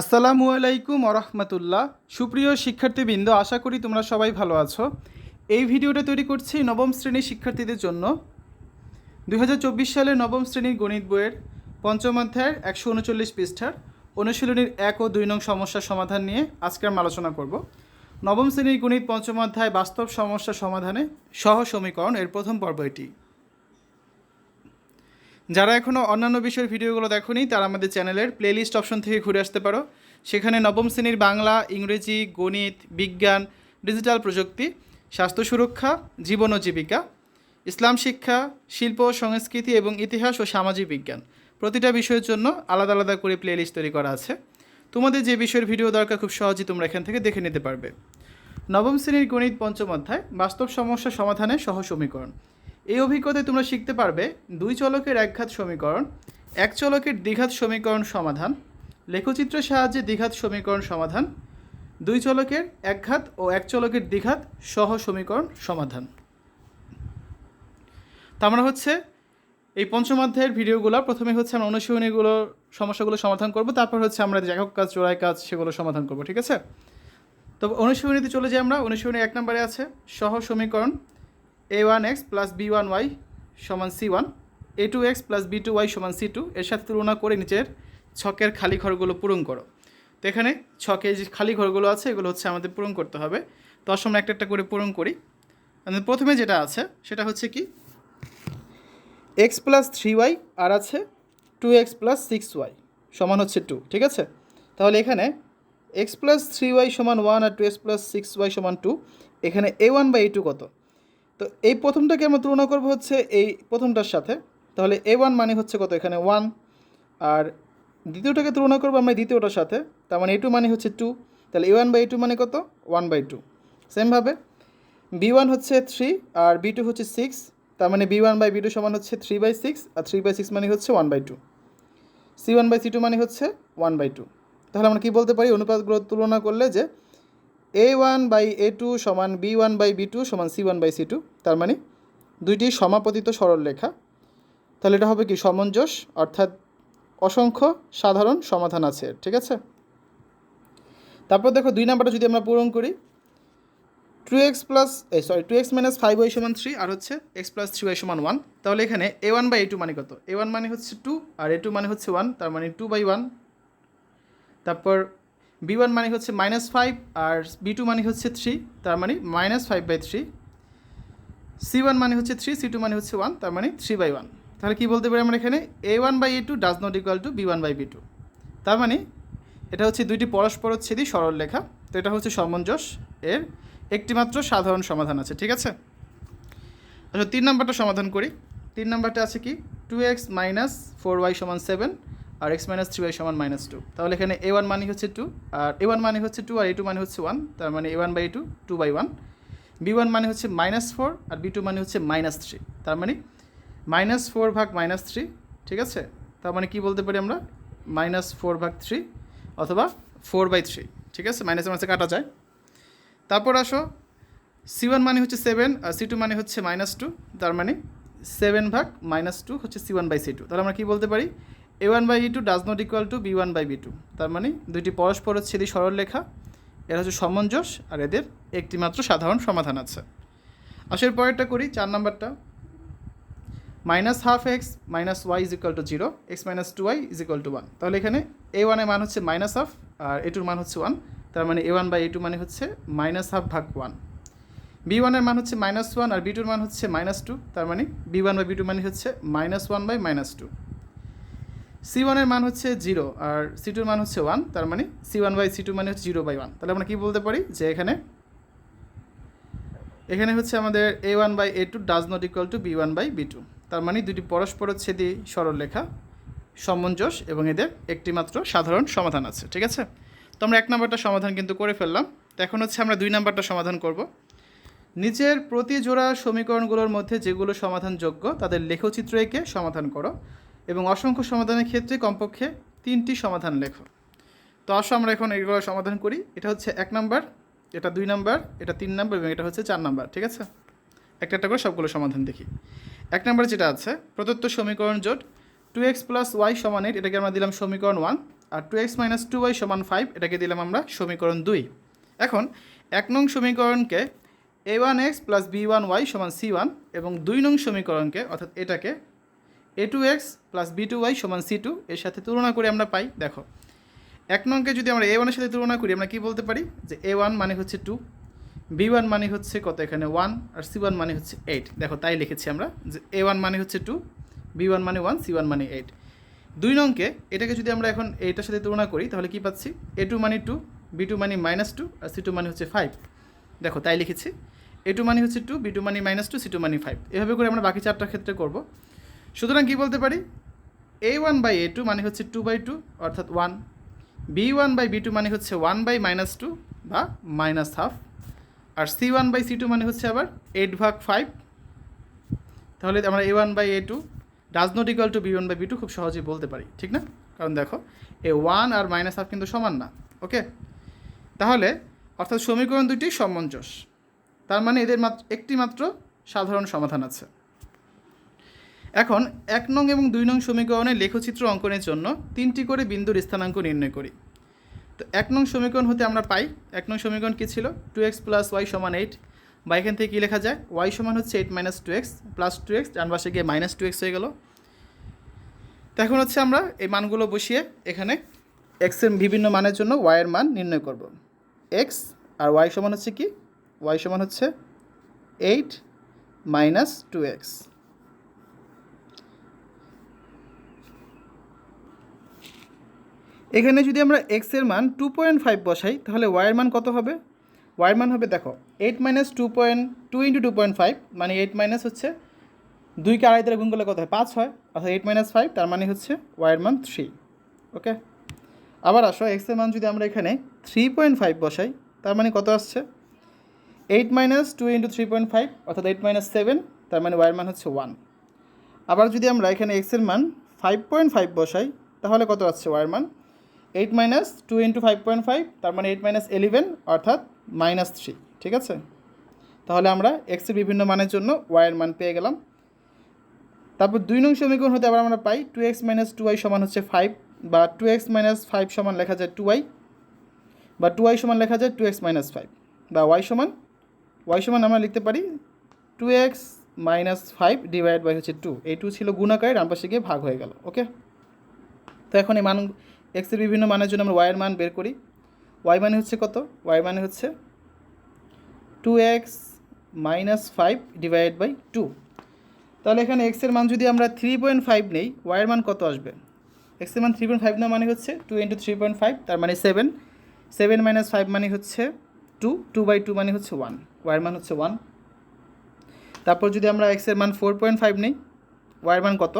আসসালামু আলাইকুম আরহামতুল্লাহ সুপ্রিয় শিক্ষার্থীবৃন্দ, আশা করি তোমরা সবাই ভালো আছো। এই ভিডিওটা তৈরি করছি নবম শ্রেণির শিক্ষার্থীদের জন্য। দুই সালে নবম শ্রেণির গণিত বইয়ের পঞ্চম অধ্যায়ের একশো উনচল্লিশ পৃষ্ঠার অনুশীলনীর এক ও দুই নং সমস্যার সমাধান নিয়ে আজকে আমরা আলোচনা করব। নবম শ্রেণির গণিত পঞ্চম অধ্যায় বাস্তব সমস্যা সমাধানে সহ সমীকরণ এর প্রথম পর্ব এটি। যারা এখনও অন্যান্য বিষয়ের ভিডিওগুলো দেখোনি, তারা আমাদের চ্যানেলের প্লেলিস্ট অপশন থেকে ঘুরে আসতে পারো। সেখানে নবম শ্রেণির বাংলা, ইংরেজি, গণিত, বিজ্ঞান ডিজিটাল প্রযুক্তি, স্বাস্থ্য সুরক্ষা, জীবন ও জীবিকা, ইসলাম শিক্ষা, শিল্প, সংস্কৃতি এবং ইতিহাস ও সামাজিক বিজ্ঞান। প্রতিটা বিষয়ের জন্য আলাদা আলাদা করে প্লেলিস্ট তৈরি করা আছে। তোমাদের যে বিষয়ের ভিডিও দরকার খুব সহজেই তোমরা এখান থেকে দেখে নিতে পারবে। নবম শ্রেণির গণিত পঞ্চম অধ্যায়, বাস্তব সমস্যা সমাধানে সহ সমীকরণ। এই অভিজ্ঞতায় তোমরা শিখতে পারবে। দুই চলকের একঘাত সমীকরণ, এক চলকের দ্বিঘাত সমীকরণ সমাধান, লেখচিত্রের সাহায্যে দ্বিঘাত সমীকরণ সমাধান, দুই চলকের একঘাত ও এক চলকের দ্বিঘাত সহ সমীকরণ সমাধান। তা আমরা হচ্ছে, এই পঞ্চম অধ্যায়ের ভিডিওগুলো, প্রথমে হচ্ছে আমরা অনুশীলনীগুলো, সমস্যাগুলো সমাধান করব, তারপর হচ্ছে আমরা একক কাজ, চোরাই কাজ, সেগুলো সমাধান করব, ঠিক আছে? তো অনুশীলনীতে চলে যাই আমরা। অনুশীলনী এক নম্বরে আছে, সহ সমীকরণ A one X plus B one Y সমান C one A two X plus B two Y সমান সি টু এর সাথে তুলনা করে নিচের ছকের খালি ঘরগুলো পূরণ করো। তো এখানে ছকে যে খালি ঘরগুলো আছে, এগুলো হচ্ছে আমাদের পূরণ করতে হবে। তো আমরা একটা একটা করে পূরণ করি। প্রথমে যেটা আছে, সেটা হচ্ছে কি এক্স প্লাস থ্রি ওয়াই আর আছে two X plus six Y সমান হচ্ছে টু ঠিক আছে? তাহলে এখানে এক্স প্লাস থ্রি ওয়াই সমান ওয়ান আর two X plus six Y সমান টু এখানে A one by A two কত? তো এই প্রথমটাকে আমরা তুলনা করব হচ্ছে এই প্রথমটার সাথে। তাহলে এ ওয়ান মানে হচ্ছে কত এখানে? ওয়ান আর দ্বিতীয়টাকে তুলনা করব আমরা দ্বিতীয়টার সাথে। তার মানে এ টু মানে হচ্ছে টু তাহলে এ ওয়ান বাই টু মানে কত? ওয়ান বাই টু সেমভাবে বি ওয়ান হচ্ছে থ্রি আর বি টু হচ্ছে সিক্স তার মানে B one by B two সমান হচ্ছে থ্রি বাই সিক্স আর থ্রি বাই সিক্স মানে হচ্ছে one by two C one by C two মানে হচ্ছে ওয়ান বাই টু তাহলে আমরা কী বলতে পারি? অনুপাতগুলো তুলনা করলে যে A one by A two সমান B one by B two সমান C one by C two তার মানে দুইটি সমাপতিত সরল রেখা। তাহলে এটা হবে কি? সমঞ্জস, অর্থাৎ অসংখ্য সাধারণ সমাধান আছে, ঠিক আছে? তারপর দেখো দুই নাম্বারটা যদি আমরা পূরণ করি টু এক্স প্লাস এই sorry two X minus five Y সমান থ্রি আর হচ্ছে এক্স প্লাস থ্রি ওয়াই সমান ওয়ান তাহলে এখানে A one by A two মানে কত? এ ওয়ান মানে হচ্ছে টু আর এ টু মানে হচ্ছে ওয়ান তার মানে টু বাই ওয়ান তারপর বি ওয়ান মানে হচ্ছে মাইনাস ফাইভ আর বি টু মানে হচ্ছে থ্রি তার মানে minus five by three C one মানে হচ্ছে থ্রি সি টু মানে হচ্ছে ওয়ান তার মানে থ্রি বাই ওয়ান তাহলে কী বলতে পারি আমরা এখানে? A one by A two does not equal to B one by B two তার মানে এটা হচ্ছে দুইটি পরস্পর পরস্পরচ্ছেদী সরল লেখা। তো এটা হচ্ছে সমঞ্জস এর একটিমাত্র সাধারণ সমাধান আছে, ঠিক আছে? আচ্ছা তিন নাম্বারটা সমাধান করি। তিন নাম্বারটা আছে কি? Two X minus four Y সমান সেভেন আর এক্স মাইনাস থ্রি ওয়াই সমান মাইনাস টু তাহলে এখানে এ ওয়ান মানে হচ্ছে টু আর এ ওয়ান মানে হচ্ছে টু আর এ টু মানে হচ্ছে ওয়ান তার মানে A one by two two by one B one মানে হচ্ছে মাইনাস ফোর আর বি টু মানে হচ্ছে মাইনাস থ্রি তার মানে মাইনাস ফোর ভাগ মাইনাস থ্রি ঠিক আছে? তার মানে কী বলতে পারি আমরা? মাইনাস ফোর ভাগ থ্রি অথবা ফোর বাই থ্রি ঠিক আছে? মাইনাসে মাইনাসে কাটা যায়। তারপর আসো সি ওয়ান মানে হচ্ছে সেভেন আর সি টু মানে হচ্ছে মাইনাস টু তার মানে সেভেন ভাগ মাইনাস টু হচ্ছে C one by C two তাহলে আমরা কী বলতে পারি? A one by A two does not equal to B one by B two তার মানে দুইটি পরস্পরচ্ছেদী সরল লেখা। এরা হচ্ছে সমঞ্জস আর এদের একটিমাত্র সাধারণ সমাধান আছে। আসলে পরেরটা করি, চার নাম্বারটা। Minus half X minus Y is equal to zero, X minus two Y is equal to one. তাহলে এখানে এ ওয়ানের মান হচ্ছে মাইনাস হাফ আর এ টুর মান হচ্ছে ওয়ান। তার মানে A one by A two মানে হচ্ছে মাইনাস হাফ ভাগ ওয়ান। বি ওয়ানের মান হচ্ছে মাইনাস ওয়ান আর বি টুর মান হচ্ছে মাইনাস টু। তার মানে B one by B two মানে হচ্ছে minus one by minus two. C ওয়ানের মান হচ্ছে জিরো আর সি টুর মান হচ্ছে ওয়ান তার মানে C one by C two মানে হচ্ছে জিরো বাই ওয়ান তাহলে আমরা কী বলতে পারি? যে এখানে এখানে হচ্ছে আমাদের A one by A two does not equal to B one by B two তার মানে দুটি পরস্পরচ্ছেদী সরল লেখা, সমঞ্জস এবং এদের একটিমাত্র সাধারণ সমাধান আছে, ঠিক আছে? তো আমরা এক নম্বরটা সমাধান কিন্তু করে ফেললাম। তো এখন হচ্ছে আমরা দুই নম্বরটা সমাধান করব। নিচের প্রতি জোড়া সমীকরণগুলোর মধ্যে যেগুলো সমাধানযোগ্য, তাদের লেখচিত্র এঁকে সমাধান করো। এবং অসংখ্য সমাধানের ক্ষেত্রে কমপক্ষে তিনটি সমাধান লেখো। তো আসো আমরা এখন এগুলো সমাধান করি। এটা হচ্ছে এক নাম্বার, এটা দুই নাম্বার, এটা তিন নাম্বার এবং এটা হচ্ছে চার নাম্বার, ঠিক আছে? একটা একটা করে সবগুলো সমাধান দেখি। এক নম্বরে যেটা আছে, প্রদত্ত সমীকরণ জোট টু এক্স প্লাস ওয়াই সমান এইট এটাকে আমরা দিলাম সমীকরণ ওয়ান আর two X minus two Y সমান ফাইভ এটাকে দিলাম আমরা সমীকরণ দুই। এখন এক নং সমীকরণকে A one X plus B one Y সমান সি ওয়ান এবং দুই নং সমীকরণকে, অর্থাৎ এটাকে A two X plus B two Y সমান সি টু এর সাথে তুলনা করে আমরা পাই, দেখো। এক নংকে যদি আমরা এ ওয়ানের সাথে তুলনা করি, আমরা কী বলতে পারি? যে এ ওয়ান মানে হচ্ছে টু বি ওয়ান মানে হচ্ছে কত এখানে? ওয়ান আর সি ওয়ান মানে হচ্ছে এইট দেখো, তাই লিখেছি আমরা যে এ ওয়ান মানে হচ্ছে টু বি ওয়ান মানে ওয়ান সি ওয়ান মানে এইট দুই নংকে এটাকে যদি আমরা এখন এইটার সাথে তুলনা করি, তাহলে কি পাচ্ছি? এ টু মানে টু বি টু মানে মাইনাস টু আর সি টু মানে হচ্ছে ফাইভ দেখো, তাই লিখেছি। এ টু মানে হচ্ছে টু বি টু মানে মাইনাস টু সি টু মানে ফাইভ এভাবে করে আমরা বাকি চারটার ক্ষেত্রে করব। সুতরাং কী বলতে পারি? A one by A two মানে হচ্ছে টু বাই টু অর্থাৎ one B one by B two মানে হচ্ছে ওয়ান বাই মাইনাস টু বা minus half R C one by C two মানে হচ্ছে আবার এইট ভাগ ফাইভ তাহলে আমরা A one by A two does not equal to B one by B two খুব সহজেই বলতে পারি, ঠিক না? কারণ দেখো এ ওয়ান আর মাইনাস হাফ কিন্তু সমান না ওকে তাহলে, অর্থাৎ সমীকরণ দুটি সমঞ্জস। তার মানে এদের মাত্র একটি মাত্র সাধারণ সমাধান আছে। এখন এক নং এবং দুই নং সমীকরণে লেখচিত্র অঙ্কনের জন্য তিনটি করে বিন্দুর স্থানাঙ্ক নির্ণয় করি। তো এক নং সমীকরণ হতে আমরা পাই, এক নং সমীকরণ কী ছিল? টু এক্স প্লাস ওয়াই সমান এইট বা এখান থেকে কী লেখা যায়? ওয়াই সমান হচ্ছে eight minus two X plus two X ডান পাশে গিয়ে মাইনাস টু এক্স হয়ে গেল। তো এখন হচ্ছে আমরা এই মানগুলো বসিয়ে এখানে এক্সের বিভিন্ন মানের জন্য ওয়াইয়ের মান নির্ণয় করব। এক্স আর ওয়াই সমান হচ্ছে কি? ওয়াই সমান হচ্ছে এইট মাইনাস টু এক্স এখানে যদি আমরা এক্সের মান টু পয়েন্ট ফাইভ বসাই, তাহলে ওয়াইয়ের মান কত হবে? ওয়াইয়ের মান হবে, দেখো eight minus two point two into two point five মানে এইট মাইনাস হচ্ছে দুইকে আড়াই দ্বারা গুণ করলে কত হয়? পাঁচ হয়, অর্থাৎ এইট মাইনাস ফাইভ তার মানে হচ্ছে ওয়াইয়ের মান থ্রি ওকে আবার আসো এক্সের মান যদি আমরা এখানে থ্রি পয়েন্ট ফাইভ বসাই, তার মানে কত আসছে? Eight minus two into three point five অর্থাৎ এইট মাইনাস সেভেন তার মানে ওয়াইয়ের মান হচ্ছে ওয়ান আবার যদি আমরা এখানে এক্সের মান ফাইভ পয়েন্ট ফাইভ বসাই, তাহলে কত আসছে? ওয়াইয়ের মান eight minus two into five point five, তার মানে এইট মাইনাস এলেভেন, অর্থাৎ মাইনাস থ্রি, ঠিক আছে? তাহলে আমরা এক্সের বিভিন্ন মানের জন্য ওয়াইয়ের মান পেয়ে গেলাম। তারপর দুই নং সমীকরণ হতে আবার আমরা পাই two X minus two Y সমান হচ্ছে ফাইভ বা টু এক্স মাইনাস ফাইভ সমান লেখা যায় টু ওয়াই বা টু ওয়াই সমান লেখা যায় টু এক্স মাইনাস ফাইভ বা ওয়াই সমান ওয়াই সমান আমরা লিখতে পারি two X minus five divide by হচ্ছে টু এই টু ছিল গুণাকারে ডান পাশে গিয়ে ভাগ হয়ে গেল ওকে তো এখন এই মান এক্সের বিভিন্ন মানের জন্য আমরা ওয়াইয়ের মান বের করি। ওয়াই মানে হচ্ছে কত? ওয়াই মানে হচ্ছে two X minus five divide by two তাহলে এখানে এক্সের মান যদি আমরা থ্রি পয়েন্ট ফাইভ নেই ওয়াইয়ের মান কত আসবে? এক্সের মান থ্রি পয়েন্ট ফাইভ না মানে হচ্ছে two into three point five তার মানে সেভেন সেভেন মাইনাস ফাইভ মানে হচ্ছে টু টু বাই টু মানে হচ্ছে ওয়ান ওয়াইয়ের মান হচ্ছে ওয়ান তারপর যদি আমরা এক্সের মান ফোর পয়েন্ট ফাইভ নিই ওয়াইয়ের মান কত?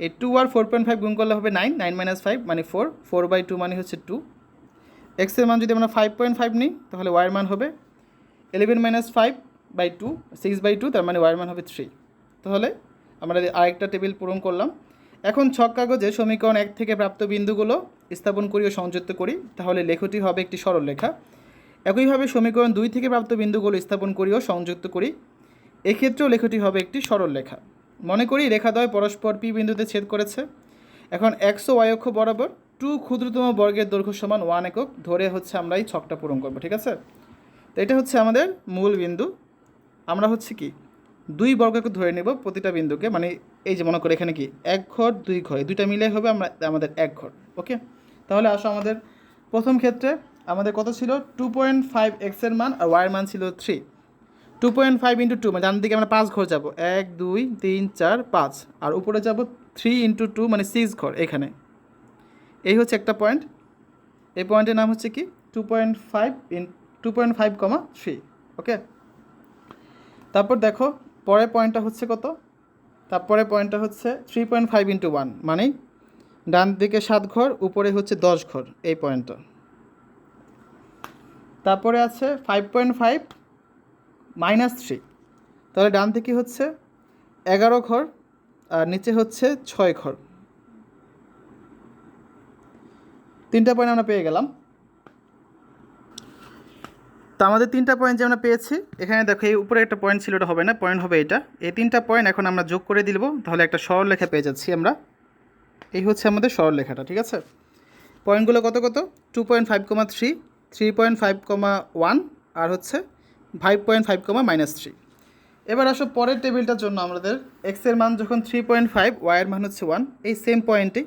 এই টু আর ফোর পয়েন্ট ফাইভ গুণ করলে হবে নাইন নাইন মাইনাস ফাইভ মানে ফোর ফোর বাই টু মানে হচ্ছে টু এক্সের মান যদি আমরা ফাইভ পয়েন্ট ফাইভ নিই, তাহলে ওয়াইয়ের মান হবে eleven minus five by two six by two তার মানে ওয়াইয়ের মান হবে থ্রি তাহলে আমরা আরেকটা টেবিল পূরণ করলাম। এখন ছক কাগজে সমীকরণ এক থেকে প্রাপ্ত বিন্দুগুলো স্থাপন করি ও সংযুক্ত করি, তাহলে লেখটি হবে একটি সরল লেখা একইভাবে সমীকরণ দুই থেকে প্রাপ্ত বিন্দুগুলো স্থাপন করি ও সংযুক্ত করি, এক্ষেত্রেও লেখটি হবে একটি সরল লেখা মনে করি রেখাদ্বয় পরস্পর পি বিন্দুতে ছেদ করেছে। এখন একশো ওয়াই অক্ষ বরাবর টু ক্ষুদ্রতম বর্গের দৈর্ঘ্য সমান ওয়ান একক ধরে হচ্ছে আমরা এই ছকটা পূরণ করব, ঠিক আছে? তো এটা হচ্ছে আমাদের মূল বিন্দু। আমরা হচ্ছে কি, দুই বর্গকে ধরে নেব প্রতিটা বিন্দুকে মানে এই যে মনে করে এখানে কি, এক ঘর, দুই ঘর, এই দুইটা মিলে হবে আমরা আমাদের এক ঘর, ওকে? তাহলে আসো আমাদের প্রথম ক্ষেত্রে, আমাদের কত ছিল? টু পয়েন্ট ফাইভ এক্সের মান আর ওয়াইয়ের মান ছিল three two point five into two মানে ডান দিকে আমরা পাঁচ ঘর যাব। এক, দুই, তিন, চার, পাঁচ। আর উপরে যাব থ্রি ইন্টু টু মানে সিক্স ঘর এখানে। এই হচ্ছে একটা পয়েন্ট এই পয়েন্টের নাম হচ্ছে কি? Two point five in two point five comma three okay তারপর দেখো, পরের পয়েন্টটা হচ্ছে কত? তারপরে পয়েন্টটা হচ্ছে three point five into one মানে ডান দিকে সাত ঘর, উপরে হচ্ছে দশ ঘর, এই পয়েন্টটা তারপরে আছে five point five minus three. তাহলে ডান দিকে হচ্ছে এগারো ঘর, আর নিচে হচ্ছে ছয় ঘর। তিনটা পয়েন্ট আমরা পেয়ে গেলাম। তো আমাদের তিনটা পয়েন্ট যে আমরা পেয়েছি, এখানে দেখো এই উপরে একটা পয়েন্ট ছিল, ওটা হবে না পয়েন্ট হবে এটা। এই তিনটা পয়েন্ট এখন আমরা যোগ করে দিলব, তাহলে একটা সরল লেখা পেয়ে যাচ্ছি আমরা। এই হচ্ছে আমাদের সরল লেখাটা, ঠিক আছে? পয়েন্টগুলো কত কত? Two point five comma three three point five comma one আর হচ্ছে five point five comma minus three এবার আসো পরের টেবিলটার জন্য আমাদের এক্সের মান যখন থ্রি পয়েন্ট ফাইভ ওয়াইয়ের মান হচ্ছে ওয়ান এই সেম পয়েন্টেই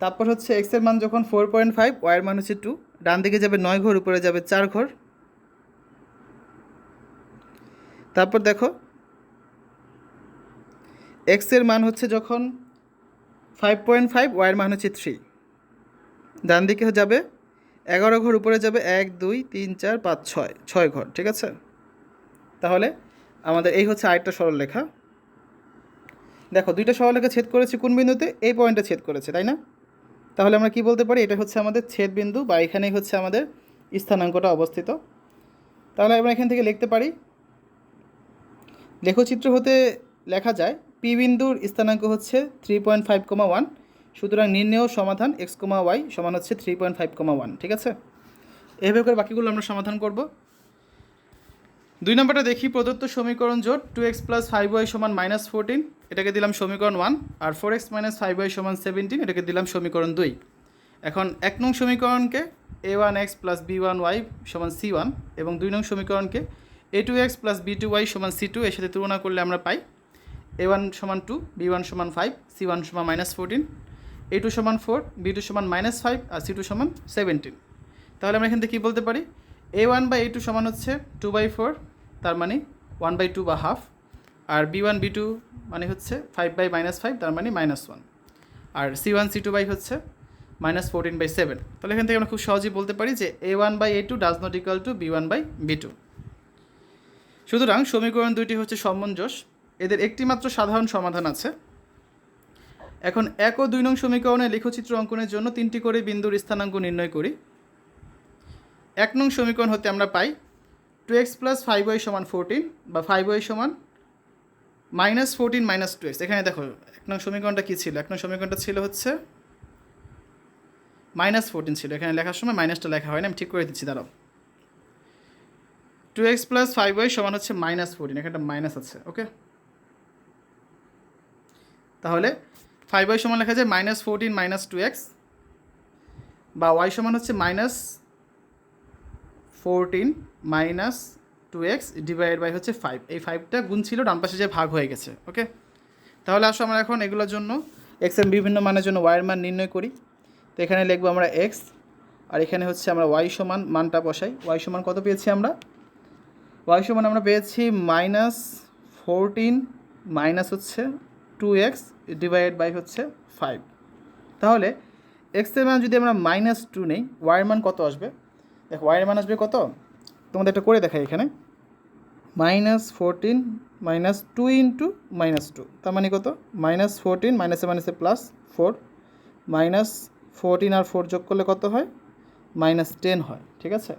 তারপর হচ্ছে এক্সের মান যখন ফোর পয়েন্ট ফাইভ ওয়াইয়ের মান হচ্ছে টু ডান দিকে যাবে নয় ঘর, উপরে যাবে চার ঘর। তারপর দেখো এক্সের মান হচ্ছে যখন ফাইভ পয়েন্ট ফাইভ ওয়াইয়ের মান হচ্ছে থ্রি ডান দিকে যাবে এগারো ঘর উপরে যাবে এক, দুই, তিন, চার, পাঁচ, ছয়। ছয় ঘর, ঠিক আছে? তাহলে আমাদের এই হচ্ছে আরেকটা সরলরেখা। দেখো, দুইটা সরলরেখা ছেদ করেছে কোন বিন্দুতে? এই পয়েন্টে ছেদ করেছে, তাই না? তাহলে আমরা কি বলতে পারি? এটা হচ্ছে আমাদের ছেদ বিন্দু বা এখানেই হচ্ছে আমাদের স্থানাঙ্কটা অবস্থিত। তাহলে আমরা এখান থেকে লিখতে পারি, লেখচিত্র হতে লেখা যায়, পি বিন্দুর স্থানাঙ্ক হচ্ছে three point five comma one সুতরাং নির্ণেয় সমাধান এক্স কমা ওয়াই সমান হচ্ছে three point five comma one ঠিক আছে? এভাবে করে বাকিগুলো আমরা সমাধান করব। দুই নম্বরটা দেখি, প্রদত্ত সমীকরণ জোট two X plus five Y সমান মাইনাস ফোরটিন এটাকে দিলাম সমীকরণ ওয়ান আর four X minus five Y সমান সেভেন্টিন এটাকে দিলাম সমীকরণ দুই। এখন এক নং সমীকরণকে A one X plus B one Y সমান সি ওয়ান এবং দুই নং সমীকরণকে A two X plus B two Y সমান সি টু এর সাথে তুলনা করলে আমরা পাই এ ওয়ান সমান টু বি ওয়ান সমান ফাইভ সি ওয়ান সমান মাইনাস ফোরটিন এ টু সমান ফোর বি টু সমান মাইনাস ফাইভ আর সি টু সমান সেভেন্টিন তাহলে আমরা এখান থেকে কী বলতে পারি? A one by A two সমান হচ্ছে টু বাই ফোর তার মানে ওয়ান বাই টু বা হাফ আর বি ওয়ান বি টু মানে হচ্ছে ফাইভ বাই মাইনাস ফাইভ তার মানে minus one R C one C two by হচ্ছে মাইনাস ফোরটিন বাই সেভেন তাহলে এখান থেকে আমরা খুব সহজেই বলতে পারি যে A one by A two does not equal to B one by B two সুতরাং সমীকরণ দুইটি হচ্ছে সমঞ্জস। এদের একটি মাত্র সাধারণ সমাধান আছে। এখন এক ও দুই নং সমীকরণে লেখচিত্র অঙ্কনের জন্য তিনটি করে বিন্দুর স্থানাঙ্ক নির্ণয় করি। এক নং সমীকরণ হতে আমরা পাই two X plus five Y সমান ফোরটিন বা ফাইভ ওয়াই সমান minus fourteen minus two X. এখানে দেখো, এক নং সমীকরণটা কী ছিল? এক নং সমীকরণটা ছিল হচ্ছে মাইনাস ফোরটিন ছিল। এখানে লেখার সময় মাইনাসটা লেখা হয় না আমি ঠিক করে দিচ্ছি, দাঁড়াও। Two X plus five Y সমান হচ্ছে মাইনাস ফোরটিন, এখানে মাইনাস আছে, ওকে? তাহলে ফাইভ ওয়াই সমান লেখা যায় minus fourteen minus two X বা ওয়াই সমান হচ্ছে minus fourteen minus two X divide by হচ্ছে ফাইভ এই ফাইভটা গুণ ছিল, ডান পাশে যে ভাগ হয়ে গেছে ওকে তাহলে আসো আমরা এখন এগুলোর জন্য এক্সের বিভিন্ন মানের জন্য ওয়াইয়ের মান নির্ণয় করি। তো এখানে লিখব আমরা এক্স আর এখানে হচ্ছে আমরা ওয়াই সমান মানটা বসাই। ওয়াই সমান কত পেয়েছি আমরা? ওয়াই সমান আমরা পেয়েছি মাইনাস ফোরটিন মাইনাস হচ্ছে টু এক্স ডিভাইড বাই হচ্ছে ফাইভ তাহলে এক্সের মান যদি আমরা মাইনাস টু নেই ওয়াইয়ের মান কত আসবে? দেখো ওয়াইয়ের মান আসবে কত? তোমাদের একটা করে দেখাই এখানে। Minus fourteen minus two into minus two তার মানে কত? মাইনাস ফোরটিন মাইনাসে মাইনাসে প্লাস ফোর মাইনাস ফোরটিন আর ফোর যোগ করলে কত হয়? মাইনাস টেন হয়, ঠিক আছে?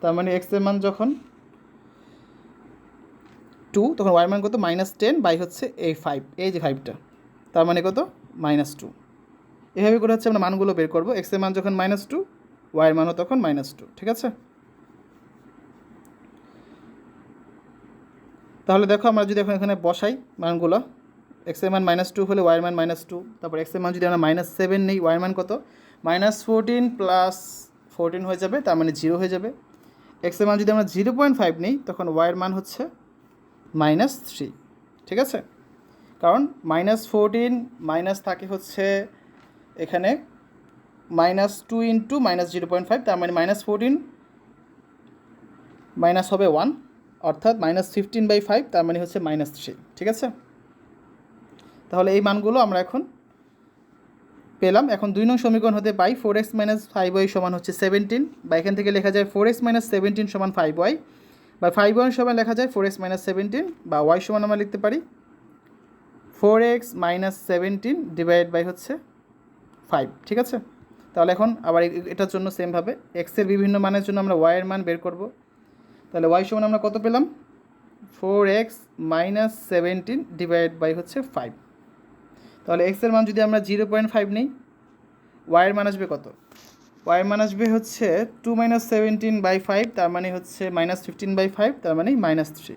তার মানে এক্সের মান যখন টু তখন ওয়াই মান কত? মাইনাস টেন বাই হচ্ছে এই ফাইভ এই যে ফাইভটা তার মানে কত? মাইনাস টু এভাবে করে হচ্ছে আমরা মানগুলো বের করব। এক্সের মান যখন মাইনাস টু ওয়াইয়ের মানও তখন মাইনাস টু ঠিক আছে? তাহলে দেখো আমরা যদি এখন এখানে বসাই মানগুলো এক্সের মান মাইনাস টু হলে ওয়াইয়ের মান মাইনাস টু তারপর এক্সের মান যদি আমরা মাইনাস সেভেন নেই ওয়াইয়ের মান কত? মাইনাস ফোরটিন প্লাস ফোরটিন হয়ে যাবে, তার মানে জিরো হয়ে যাবে। এক্সের মান যদি আমরা জিরো পয়েন্ট ফাইভ নিই, তখন ওয়াইয়ের মান হচ্ছে মাইনাস থ্রি ঠিক আছে? কারণ মাইনাস ফোরটিন মাইনাস থাকে হচ্ছে এখানে minus two into minus zero point five তার মানে মাইনাস ফোরটিন মাইনাস হবে ওয়ান অর্থাৎ মাইনাস ফিফটিন বাই ফাইভ তার মানে হচ্ছে মাইনাস থ্রি ঠিক আছে? তাহলে এই মানগুলো আমরা এখন পেলাম। এখন দুই নং সমীকরণ হতে পাই four X minus five Y সমান হচ্ছে সেভেন্টিন বা এখান থেকে লেখা যায় ফোর এক্স মাইনাস সেভেন্টিন সমান ফাইভ ওয়াই বা ফাইভ ওয়ান সমান লেখা যায় ফোর এক্স মাইনাস সেভেন্টিন বা ওয়াই সমান আমরা লিখতে পারি four X minus seventeen divide by হচ্ছে ফাইভ ঠিক আছে? তাহলে এখন আবার এটার জন্য সেমভাবে এক্সের বিভিন্ন মানের জন্য আমরা ওয়াইয়ের মান বের করব। তাহলে ওয়াই সমান আমরা কত পেলাম? Four X minus seventeen divide by হচ্ছে ফাইভ তাহলে এক্সের মান যদি আমরা জিরো পয়েন্ট ফাইভ নিই ওয়াইয়ের মান আসবে কত? ওয়াইয়ের মান আসবে হচ্ছে two minus seventeen by five তার মানে হচ্ছে মাইনাস ফিফটিন বাই ফাইভ তার মানে মাইনাস থ্রি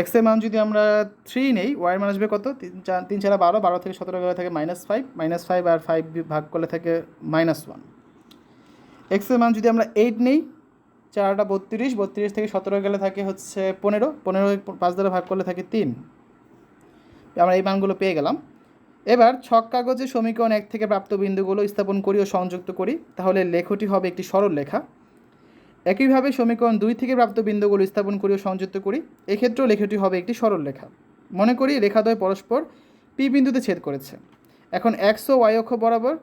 এক্সের মান যদি আমরা থ্রি নেই ওয়াই মান আসবে কত? তিন তিন চারা বারো বারো থেকে সতেরো গেলে থাকে মাইনাস ফাইভ মাইনাস ফাইভ আর ফাইভ ভাগ করলে থাকে মাইনাস ওয়ান এক্সের মান যদি আমরা এইট নেই, চারটা বত্রিশ বত্রিশ থেকে সতেরো গেলে থাকে হচ্ছে পনেরো পনেরো পাঁচ দ্বারা ভাগ করলে থাকে তিন। আমরা এই মানগুলো পেয়ে গেলাম। এবার ছক কাগজে সমীকরণ এক থেকে প্রাপ্ত বিন্দুগুলো স্থাপন করি ও সংযুক্ত করি, তাহলে লেখটি হবে একটি সরল লেখা। একইভাবে সমীকরণ দুই থেকে প্রাপ্ত বিন্দুগুলো স্থাপন করি ও সংযুক্ত করি, এক্ষেত্রেও লেখাটি হবে একটি সরল লেখা। মনে করি রেখাদ্বয় পরস্পর পি বিন্দুতে ছেদ করেছে। এখন এক্স ও ওয়াই অক্ষ বরাবর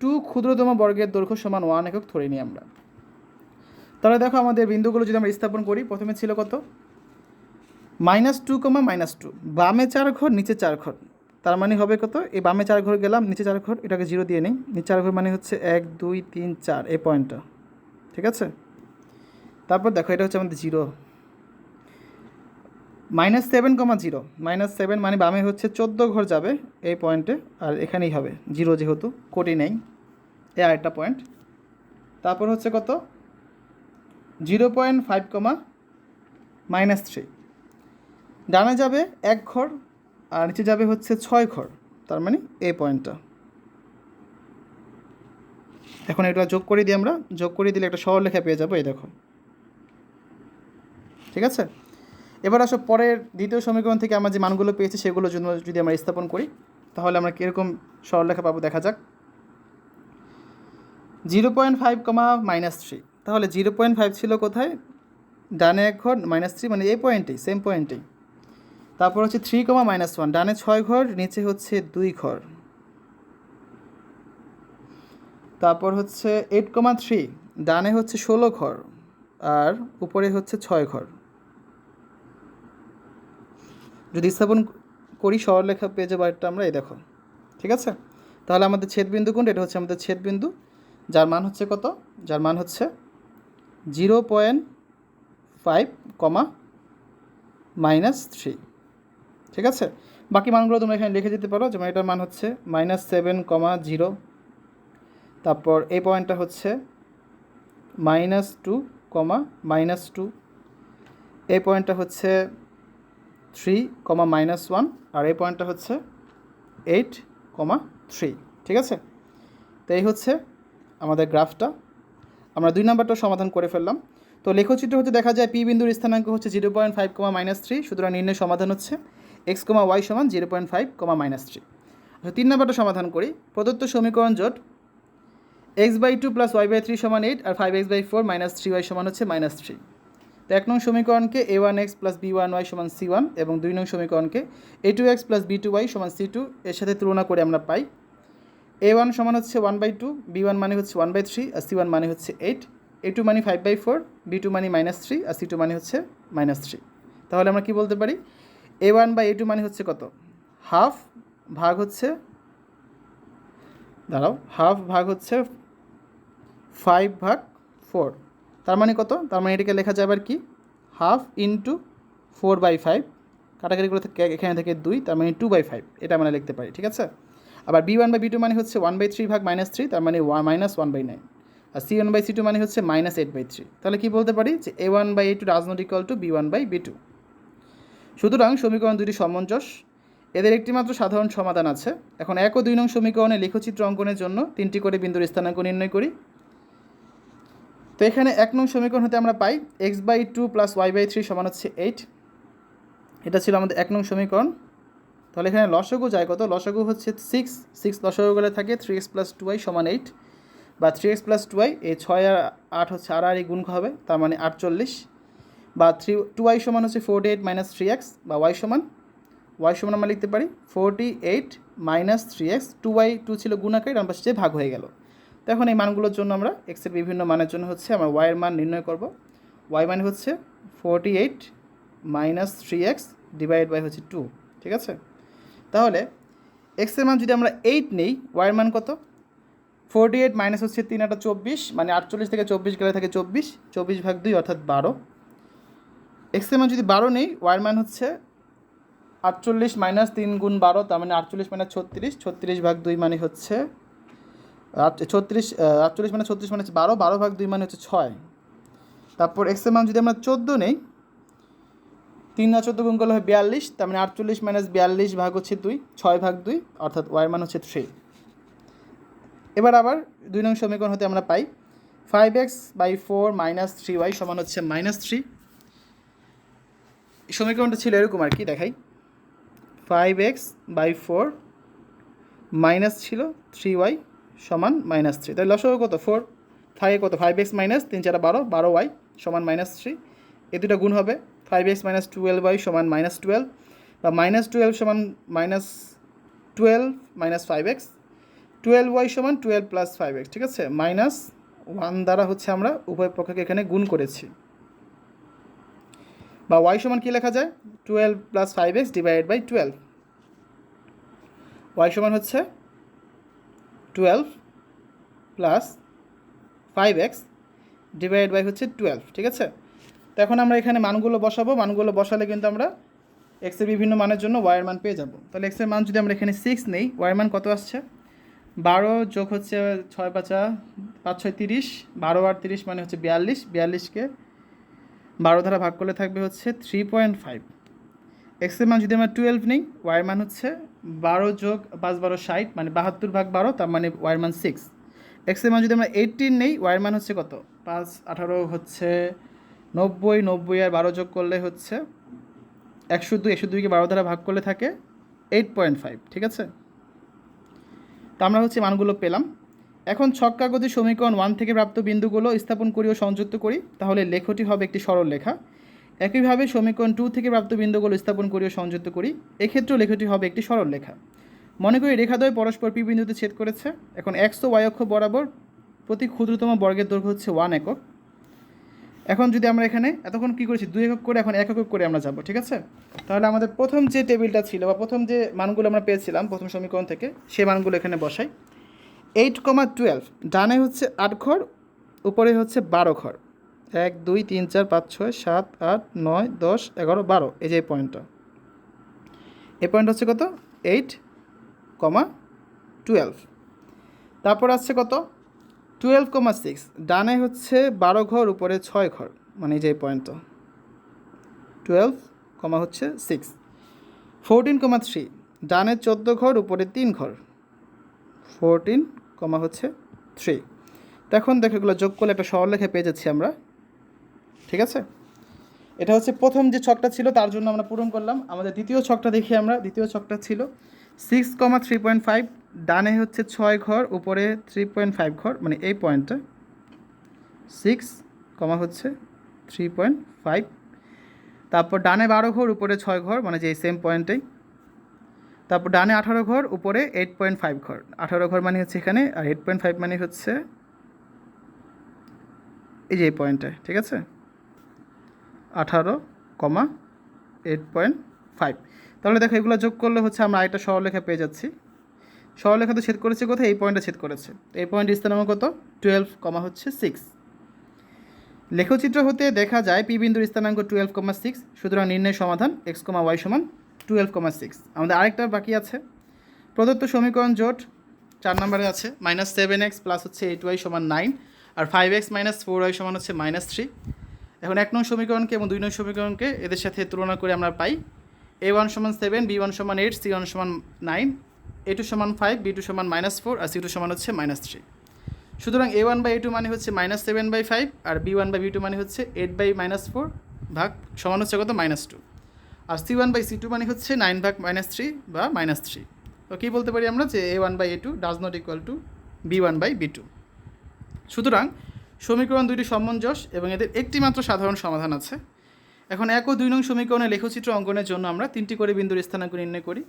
টু ক্ষুদ্রতম বর্গের দৈর্ঘ্য সমান ওয়ান একক ধরে নিই আমরা। তাহলে দেখো আমাদের বিন্দুগুলো যদি আমরা স্থাপন করি, প্রথমে ছিল কত? Minus two comma minus two বামে চার ঘর, নিচে চার ঘর। তার মানে হবে কত? এই বামে চার ঘর গেলাম, নিচে চার ঘর, এটাকে জিরো দিয়ে নিই। নিচে চার ঘর মানে হচ্ছে এক, দুই, তিন, চার, এই পয়েন্টটা ঠিক আছে? তারপর দেখো, এটা হচ্ছে আমাদের zero minus seven comma zero minus seven মানে বামে হচ্ছে চোদ্দ ঘর যাবে এই পয়েন্টে আর এখানেই হবে। জিরো যেহেতু, কোটি নেই। এ আরেকটা পয়েন্ট তারপর হচ্ছে কত? Zero point five comma minus three ডানে যাবে এক ঘর আর নিচে যাবে হচ্ছে ছয় ঘর, তার মানে এই পয়েন্টটা। এখন এটা যোগ করে দিই আমরা, যোগ করে দিলে একটা সরল লেখা পেয়ে যাব, এই দেখো। ঠিক আছে? এবার আসো পরের দ্বিতীয় সমীকরণ থেকে আমরা যে মানগুলো পেয়েছি সেগুলো জন্য যদি আমরা স্থাপন করি, তাহলে আমরা কীরকম সরলরেখা পাবো দেখা যাক। Zero point five comma minus three, তাহলে জিরো পয়েন্ট ফাইভ ছিল কোথায়? ডানে এক ঘর, মাইনাস থ্রি মানে এই পয়েন্টেই, সেম পয়েন্টেই। তারপর হচ্ছে থ্রি কমা মাইনাস ওয়ান ডানে ছয় ঘর, নিচে হচ্ছে দুই ঘর। তারপর হচ্ছে এইট কমা থ্রি ডানে হচ্ছে ষোলো ঘর আর উপরে হচ্ছে ছয় ঘর। যদি স্থাপন করি সরলরেখা পেয়ে যাব একটা আমরা, এই দেখো, ঠিক আছে? তাহলে আমাদের ছেদবিন্দু কোনটা? এটা হচ্ছে আমাদের ছেদবিন্দু, যার মান হচ্ছে কত? যার মান হচ্ছে zero point five comma minus three ঠিক আছে? বাকি মানগুলো তোমরা এখানে লিখে দিতে পারো। যেমন এটার মান হচ্ছে মাইনাস সেভেন কমা জিরো তারপর এই পয়েন্টটা হচ্ছে minus two comma minus two এই পয়েন্টটা হচ্ছে থ্রি কমা মাইনাস ওয়ান আর এই পয়েন্টটা হচ্ছে এইট কমা থ্রি ঠিক আছে? তো এই হচ্ছে আমাদের গ্রাফটা। আমরা দুই নাম্বারটা সমাধান করে ফেললাম। তো লেখচিত্র হচ্ছে দেখা যায় পি বিন্দুর স্থানাঙ্ক হচ্ছে zero point five comma minus three সুতরাং নির্ণয় সমাধান হচ্ছে। এক্স কমা ওয়াই সমান zero point five comma minus three আচ্ছা তিন নাম্বারটা সমাধান করি। প্রদত্ত সমীকরণ জোট X by two plus Y by three সমান eight R five X by four minus three Y সমান হচ্ছে মাইনাস থ্রি তো এক নং সমীকরণকে A one X plus B one Y সমান সি ওয়ান এবং দুই নং সমীকরণকে A two X plus B two Y সমান সি টু এর সাথে তুলনা করে আমরা পাই। এ ওয়ান সমান হচ্ছে one by two B one মানে হচ্ছে ওয়ান বাই থ্রি আর সি ওয়ান মানে হচ্ছে এইট এ টু মানে five by four B two মানে মাইনাস থ্রি আর সি টু মানে হচ্ছে মাইনাস থ্রি তাহলে আমরা কি বলতে পারি? A one by A two মানে হচ্ছে কত? হাফ ভাগ হচ্ছে, দাঁড়াও, হাফ ভাগ হচ্ছে ফাইভ ভাগ ফোর। তার মানে কত? তার মানে এটাকে লেখা যাবে আর কি, half into four by five. কাটাকাটিগুলো থেকে এখানে থেকে দুই, তার মানে টু বাই ফাইভ, এটা আমরা লিখতে পারি, ঠিক আছে? আবার B one by B two মানে হচ্ছে ওয়ান বাই থ্রি ভাগ মাইনাস থ্রি, তার মানে one minus one by nine. R C one by C two মানে হচ্ছে মাইনাস এইট বাই থ্রি। তাহলে কি বলতে পারি? যে A one by A two does not equal to B one by B two. সুতরাং সমীকরণ দুটি সমঞ্জস। এদের একটি মাত্র সাধারণ সমাধান আছে। এখন এক ও দুই নং সমীকরণে লেখচিত্র অঙ্কনের জন্য তিনটি করে বিন্দুর স্থানাঙ্ক নির্ণয় করি। তো এখানে এক নং সমীকরণ হতে আমরা পাই X by two plus Y by three সমান হচ্ছে এইট। এটা ছিল আমাদের এক নং সমীকরণ। তাহলে এখানে লসগু যায় কত? লসগু হচ্ছে সিক্স। সিক্স লসগু গেলে থাকে three X plus two Y সমান এইট। বা three X plus two Y, এই ছয় আর আট হচ্ছে আর আর গুণ হবে, তার মানে আটচল্লিশ। বা থ্রি টু ওয়াই সমান হচ্ছে forty eight minus three X বা ওয়াই সমান ওয়াই সমান আমরা লিখতে পারি forty eight minus three X two Y two ছিল গুণাকার ডান পাশে ভাগ হয়ে গেল। তো এখন এই মানগুলোর জন্য আমরা এক্সের বিভিন্ন মানের জন্য হচ্ছে আমরা ওয়াইয়ের মান নির্ণয় করব। ওয়াই মানে হচ্ছে forty eight minus three X divide by হচ্ছে টু ঠিক আছে? তাহলে এক্সের মান যদি আমরা এইট নেই ওয়াইয়ের মান কত? ফোরটি এইট মাইনাস হচ্ছে তিন আটা চব্বিশ মানে আটচল্লিশ থেকে চব্বিশ গেলে থাকে চব্বিশ চব্বিশ ভাগ দুই অর্থাৎ বারো। এক্সের মান যদি বারো নেই মান হচ্ছে আটচল্লিশ মাইনাস তিন গুণ বারো, তার মানে আটচল্লিশ মানে ছত্রিশ ছত্রিশ ভাগ দুই মানে হচ্ছে ছত্রিশ আটচল্লিশ মানে ছত্রিশ মানে হচ্ছে বারো বারো ভাগ দুই মানে হচ্ছে ছয়। তারপর এক্সের মান যদি আমরা চোদ্দ নেই, তিন আর চোদ্দ গুণ করলে হয় বিয়াল্লিশ, তার মানে আটচল্লিশ মাইনাস বিয়াল্লিশ ভাগ হচ্ছে দুই, ছয় ভাগ দুই, অর্থাৎ ওয়াই হচ্ছে থ্রি। এবার আবার দুই নং সমীকরণ হতে আমরা পাই five X by four minus three Y সমান হচ্ছে মাইনাস থ্রি সমীকরণটা ছিল এরকম আর কি, দেখাই। Five X by four minus ছিল থ্রি ওয়াই সমান মাইনাস থ্রি তাহলে লসও কত? ফোর থাকে কত? ফাইভ এক্স মাইনাস তিন চারটা বারো বারো ওয়াই সমান মাইনাস থ্রি এ দুটো গুণ হবে। Five X minus twelve Y সমান মাইনাস টুয়েলভ বা মাইনাস টুয়েলভ সমান minus twelve minus five X twelve Y সমান টুয়েলভ প্লাস ফাইভ এক্স ঠিক আছে? মাইনাস ওয়ান দ্বারা হচ্ছে আমরা উভয় পক্ষকে এখানে গুণ করেছি। বা ওয়াই সমান কী লেখা যায়? Twelve plus five X divided by twelve Y সমান হচ্ছে twelve plus five X divide by হচ্ছে টুয়েলভ ঠিক আছে? তো এখন আমরা এখানে মানগুলো বসাবো। মানগুলো বসালে কিন্তু আমরা এক্সের বিভিন্ন মানের জন্য ওয়াইয়ের মান পেয়ে যাব। তাহলে এক্সের মান যদি আমরা এখানে সিক্স নেই ওয়াইয়ের মান কত আসছে? বারো যোগ হচ্ছে ছয় পাঁচা, পাঁচ ছয় তিরিশ, বারো আর তিরিশ মানে হচ্ছে বিয়াল্লিশ। বিয়াল্লিশকে বারো দ্বারা ভাগ করলে থাকবে হচ্ছে থ্রি পয়েন্ট ফাইভ এক্সের মান যদি আমরা টুয়েলভ নিই ওয়াইয়ের মান হচ্ছে বারো যোগ পাঁচ বারো ষাট মানে বাহাত্তর ভাগ বারো, তার মানে ওয়াইয়ের মান সিক্স এক্সের মান যদি আমরা এইটিন নেই ওয়াইয়ের মান হচ্ছে কত? পাঁচ, আঠারো হচ্ছে নব্বই নব্বই আর বারো যোগ করলে হচ্ছে একশো দুই, একশো দুইকে বারো দ্বারা ভাগ করলে থাকে এইট পয়েন্ট ফাইভ ঠিক আছে? তো আমরা হচ্ছে মানগুলো পেলাম। এখন ছক কাগজে সমীকরণ ওয়ান থেকে প্রাপ্ত বিন্দুগুলো স্থাপন করি ও সংযুক্ত করি, তাহলে লেখটি হবে একটি সরল লেখা। একইভাবে সমীকরণ টু থেকে প্রাপ্ত বিন্দুগুলো স্থাপন করি ও সংযুক্ত করি, এক্ষেত্রেও লেখটি হবে একটি সরল লেখা। মনে করি রেখাদ্বয় পরস্পর পি বিন্দুতে ছেদ করেছে, এখন এক্স ও ওয়াই অক্ষ বরাবর প্রতি ক্ষুদ্রতম বর্গের দৈর্ঘ্য হচ্ছে ওয়ান একক। এখন যদি আমরা এখানে এতক্ষণ কী করেছি, দুই একক করে, এখন এক একক করে আমরা যাব, ঠিক আছে? তাহলে আমাদের প্রথম যে টেবিলটা ছিল বা প্রথম যে মানগুলো আমরা পেয়েছিলাম, প্রথম সমীকরণ থেকে, সেই মানগুলো এখানে বসাই। এইট কমা টুয়েলভ, ডানে হচ্ছে আট ঘর, উপরে হচ্ছে বারো ঘর। এক, দুই, তিন, চার, পাঁচ, ছয়, সাত, আট, নয়, দশ, এগারো, বারো, এই যে পয়েন্টটা। এই পয়েন্ট হচ্ছে কত? Eight comma twelve. তারপর আসছে কত? টুয়েলভ কমা সিক্স, ডানে হচ্ছে বারো ঘর, উপরে ছয় ঘর মানে এই যে পয়েন্টটা। টুয়েলভ কমা হচ্ছে সিক্স। ফোরটিন কমা থ্রি, ডানে চোদ্দ ঘর, উপরে তিন ঘর। ফোরটিন কমা হচ্ছে থ্রি। তো এখন দেখো এগুলো যোগ করলে একটা সরলরেখা পেয়ে যাচ্ছি আমরা। ঠিক আছে? এটা হচ্ছে প্রথম যে ছকটা ছিল, তার জন্য আমরা পূরণ করলাম। আমাদের দ্বিতীয় ছকটা দেখি আমরা। দ্বিতীয় ছকটা ছিল six comma three point five ডানে হচ্ছে ছয় ঘর, উপরে থ্রি পয়েন্ট ফাইভ ঘর মানে এই পয়েন্টটা। সিক্স কমা হচ্ছে থ্রি পয়েন্ট ফাইভ তারপর ডানে বারো ঘর, উপরে ছয় ঘর মানে যে সেম পয়েন্টেই তারপর ডানে আঠারো ঘর, উপরে এইট পয়েন্ট ফাইভ ঘর। আঠারো ঘর মানে হচ্ছে এখানে, আর এইট পয়েন্ট ফাইভ মানে হচ্ছে এই যে এই পয়েন্টটায় ঠিক আছে? আঠারো কমা এইট পয়েন্ট ফাইভ তাহলে দেখো, এগুলো যোগ করলে হচ্ছে আমরা আরেকটা সরলরেখা পেয়ে যাচ্ছি। সরলরেখা তো ছেদ করেছে কোথায়? এই পয়েন্টটা ছেদ করেছে। এই পয়েন্ট স্থানাঙ্ক কত? টুয়েলভ কমা হচ্ছে সিক্স লেখচিত্র হতে দেখা যায়, পি বিন্দুর স্থানাঙ্ক টুয়েলভ কমা সিক্স সুতরাং নির্ণয় সমাধান এক্স কমা ওয়াই সমান টুয়েলভ কমা সিক্স আমাদের আরেকটা বাকি আছে। প্রদত্ত সমীকরণ জোট চার নম্বরে আছে। মাইনাস সেভেন এক্স প্লাস হচ্ছে এইট ওয়াই সমান নাইন আর five X minus four Y সমান হচ্ছে মাইনাস থ্রি এখন এক নং সমীকরণকে এবং দুই নং সমীকরণকে এদের সাথে তুলনা করে আমরা পাই। এ ওয়ান সমান সেভেন বি ওয়ান সমান এইট সি ওয়ান সমান নাইন এ টু সমান ফাইভ বি টু সমান মাইনাস ফোর আর সি টু সমান হচ্ছে মাইনাস থ্রি সুতরাং A one by A two মানে হচ্ছে minus seven by five R B one by B two মানে হচ্ছে এইট বাই মাইনাস ফোর ভাগ সমান হচ্ছে কত? Minus two R C one by C two মানে হচ্ছে নাইন ভাগ মাইনাস থ্রি বা মাইনাস থ্রি তো কী বলতে পারি আমরা যে A one by A two does not equal to B one by B two সুতরাং সমীকরণ দুইটি সমঞ্জস এবং এদের একটি মাত্র সাধারণ সমাধান আছে। এখন এক ও দুই নং সমীকরণে লেখচিত্র অঙ্কনের জন্য আমরা তিনটি করে বিন্দুর স্থানাঙ্ক নির্ণয় করি।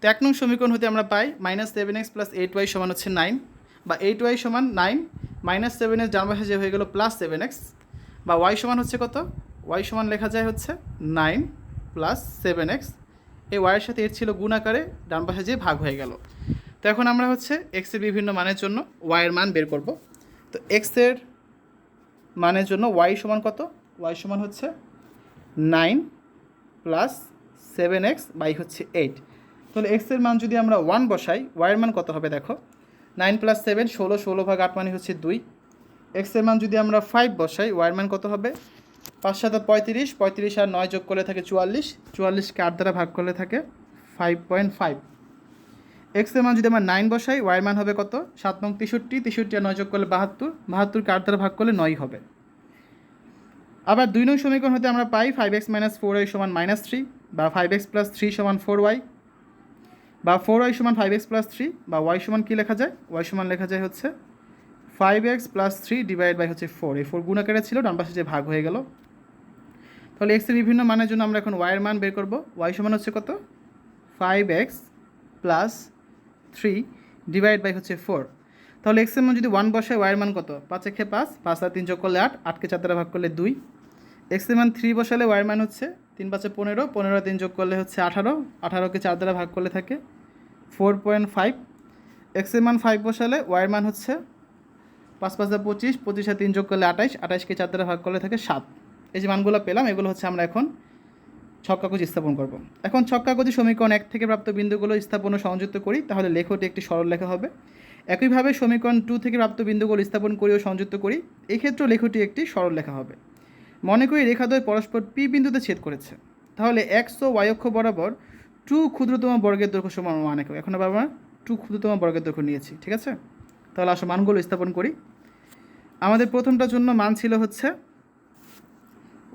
তো এক নং সমীকরণ হতে আমরা পাই minus seven X plus eight Y সমান হচ্ছে নাইন বা এইট ওয়াই সমান নাইন মাইনাস সেভেন এক্স পাশে যে হয়ে গেল প্লাস সেভেন এক্স বা ওয়াই সমান হচ্ছে কত? ওয়াই সমান লেখা যায় হচ্ছে নাইন প্লাস সেভেন এক্স এই ওয়াইয়ের সাথে এর ছিল গুণ আকারে ডান পাশে যে ভাগ হয়ে গেল। তো এখন আমরা হচ্ছে এক্সের বিভিন্ন মানের জন্য ওয়াইয়ের মান বের করব। তো এক্সের মানের জন্য ওয়াই সমান কত? ওয়াই সমান হচ্ছে nine plus seven X by হচ্ছে এইট তাহলে এক্সের মান যদি আমরা ওয়ান বসাই ওয়াইয়ের মান কত হবে দেখো? নাইন প্লাস সেভেন ষোলো ষোলো ভাগ আট মানে হচ্ছে দুই। এক্সের মান যদি আমরা ফাইভ বসাই ওয়াইয়ের মান কত হবে? পাঁচ সাত পঁয়ত্রিশ পঁয়ত্রিশ আর নয় যোগ করলে থাকে চুয়াল্লিশ। চুয়াল্লিশকে আট দ্বারা ভাগ করলে থাকে ফাইভ পয়েন্ট ফাইভ এক্সের মান যদি আমরা নাইন বসাই ওয়াইয়ের মান হবে কত? সাত নং তেষট্টি তেষট্টি আর নয় যোগ করলে বাহাত্তর, বাহাত্তরকে আট দ্বারা ভাগ করলে নয় হবে। আবার দুই নং সমীকরণ হতে আমরা পাই five X minus four Y সমান মাইনাস থ্রি বা ফাইভ এক্স প্লাস থ্রি সমান ফোর ওয়াই বা ফোর ওয়াই সমান ফাইভ এক্স প্লাস থ্রি বা ওয়াই সমান কী লেখা যায়? ওয়াই সমান লেখা যায় হচ্ছে five X plus three divide by হচ্ছে ফোর এই ফোর গুণাকারে ছিল, ডান পাশে যে ভাগ হয়ে গেল। তাহলে এক্সের বিভিন্ন মানের জন্য আমরা এখন ওয়াইয়ের মান বের করব। ওয়াই সমান হচ্ছে কত? Five X plus three divide by হচ্ছে ফোর তাহলে এক্সের মান যদি ওয়ান বসায় ওয়াইয়ের মান কত? পাঁচ একে পাঁচ পাঁচ আর তিন যোগ করলে আট আটকে চার ভাগ করলে দুই। এক্সের মান থ্রি বসালে ওয়াইয়ের মান হচ্ছে তিন পাঁচে পনেরো পনেরো তিন যোগ করলে হচ্ছে আঠারো। আঠারোকে চার দ্বারা ভাগ করলে থাকে ফোর পয়েন্ট ফাইভ এক্সের মান ফাইভ বসালে ওয়াইয়ের মান হচ্ছে পাঁচ পাঁচ আর পঁচিশ পঁচিশ তিন যোগ করলে আঠাইশ আঠাইশকে চার দ্বারা ভাগ করলে থাকে সাত। এই যে মানগুলো পেলাম, এগুলো হচ্ছে আমরা এখন ছক্কাকুচ স্থাপন করব। এখন ছক্কাকুচি সমীকরণ এক থেকে প্রাপ্ত বিন্দুগুলো স্থাপন ও সংযুক্ত করি, তাহলে লেখটি একটি সরল লেখা হবে। একইভাবে সমীকরণ টু থেকে প্রাপ্ত বিন্দুগুলো স্থাপন করি ও সংযুক্ত করি এই ক্ষেত্রেও লেখটি একটি সরল লেখা হবে। মনে করি রেখাদ্বয় পরস্পর পি বিন্দুতে ছেদ করেছে। তাহলে এক্স ও ওয়াই অক্ষ বরাবর টু ক্ষুদ্রতম বর্গের দৈর্ঘ্য সমান মান এখন আবার আমরা টু ক্ষুদ্রতম বর্গের দৈর্ঘ্য নিয়েছি, ঠিক আছে? তাহলে আসলে মানগুলো স্থাপন করি। আমাদের প্রথমটার জন্য মান ছিল হচ্ছে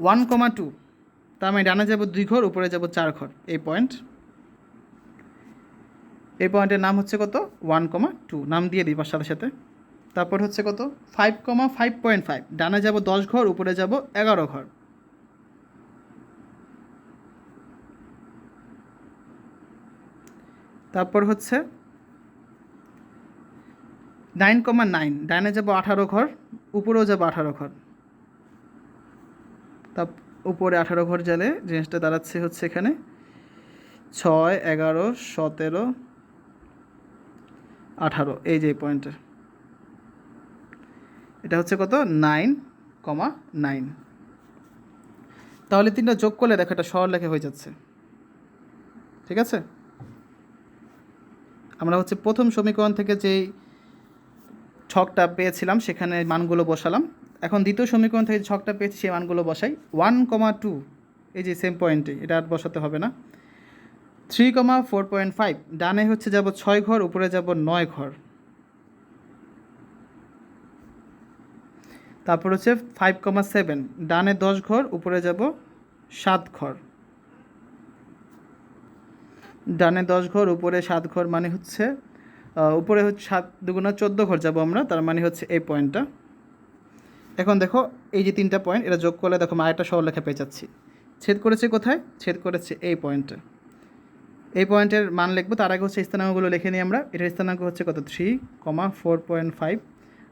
ওয়ান কমা টু তার মানে ডানা যাব দুই ঘর, উপরে যাব চার ঘর। এই পয়েন্ট এই পয়েন্টের নাম হচ্ছে কত? ওয়ান কমা টু নাম দিয়ে দিই সাথে সাথে। তারপর হচ্ছে কত? Five comma five point five ডানে যাব দশ ঘর, উপরে যাব এগারো ঘর। তারপর হচ্ছে নাইন কমা নাইন, ডাইনে যাব আঠারো ঘর, উপরেও যাব আঠারো ঘর। তা উপরে আঠারো ঘর জালে জিনিসটা দাঁড়াচ্ছে হচ্ছে এখানে। ছয়, এগারো, সতেরো, আঠারো, এই যে পয়েন্টে এটা হচ্ছে কত? Nine comma nine. তাহলে তিনটা যোগ করলে দেখো এটা সরল লেখা হয়ে যাচ্ছে। ঠিক আছে? আমরা হচ্ছে প্রথম সমীকরণ থেকে যেই ছকটা পেয়েছিলাম, সেখানে মানগুলো বসালাম। এখন দ্বিতীয় সমীকরণ থেকে ছকটা পেয়েছি, সেই মানগুলো বসাই। ওয়ান কমা টু, এই যে সেম পয়েন্টে এটা আর বসাতে হবে না। Three comma four point five, ডানে হচ্ছে যাব ছয় ঘর, উপরে যাব নয় ঘর। তারপর হচ্ছে ফাইভ কমা সেভেন ডানে দশ ঘর, উপরে যাব সাত ঘর। ডানে দশ ঘর, উপরে সাত ঘর মানে হচ্ছে উপরে হচ্ছে সাত দুগুণা চোদ্দ ঘর যাব আমরা, তার মানে হচ্ছে এই পয়েন্টটা এখন দেখো, এই যে তিনটা পয়েন্ট এটা যোগ করলে দেখো আরেকটা সরলরেখা পেয়ে যাচ্ছি। ছেদ করেছে কোথায়? ছেদ করেছে এই পয়েন্টে এই পয়েন্টের মান লিখব, তার আগে হচ্ছে স্থানাঙ্কগুলো লিখে নিই আমরা। এটার স্থানাঙ্ক হচ্ছে কত? Three comma four point five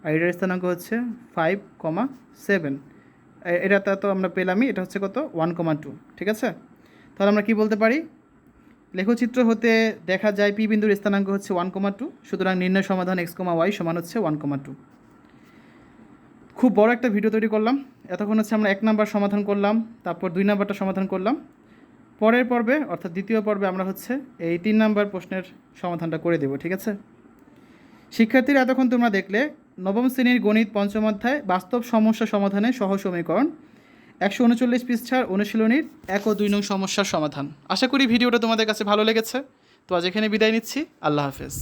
আর এটার স্থানাঙ্ক হচ্ছে ফাইভ কমা সেভেন এটা তো আমরা পেলামই, এটা হচ্ছে কত? ওয়ান কমা টু ঠিক আছে? তাহলে আমরা কি বলতে পারি? লেখচিত্র হতে দেখা যায় পি বিন্দুর স্থানাঙ্ক হচ্ছে ওয়ান কমা টু সুতরাং নির্ণয় সমাধান এক্স কমা ওয়াই সমান হচ্ছে ওয়ান কমা টু খুব বড় একটা ভিডিও তৈরি করলাম। এতক্ষণ হচ্ছে আমরা এক নাম্বার সমাধান করলাম, তারপর দুই নাম্বারটা সমাধান করলাম। পরের পর্বে, অর্থাৎ দ্বিতীয় পর্বে আমরা হচ্ছে এই তিন নাম্বার প্রশ্নের সমাধানটা করে দেব, ঠিক আছে? শিক্ষার্থীরা, এতক্ষণ তোমরা দেখলে নবম শ্রেণির গণিত পঞ্চম অধ্যায় বাস্তব সমস্যা সমাধানে সহ সমীকরণ একশো উনচল্লিশ পৃষ্ঠার অনুশীলনীর এক ও দুই নং সমস্যার সমাধান। আশা করি ভিডিওটা তোমাদের কাছে ভালো লেগেছে। তো আজ এখানে বিদায় নিচ্ছি। আল্লাহ হাফেজ।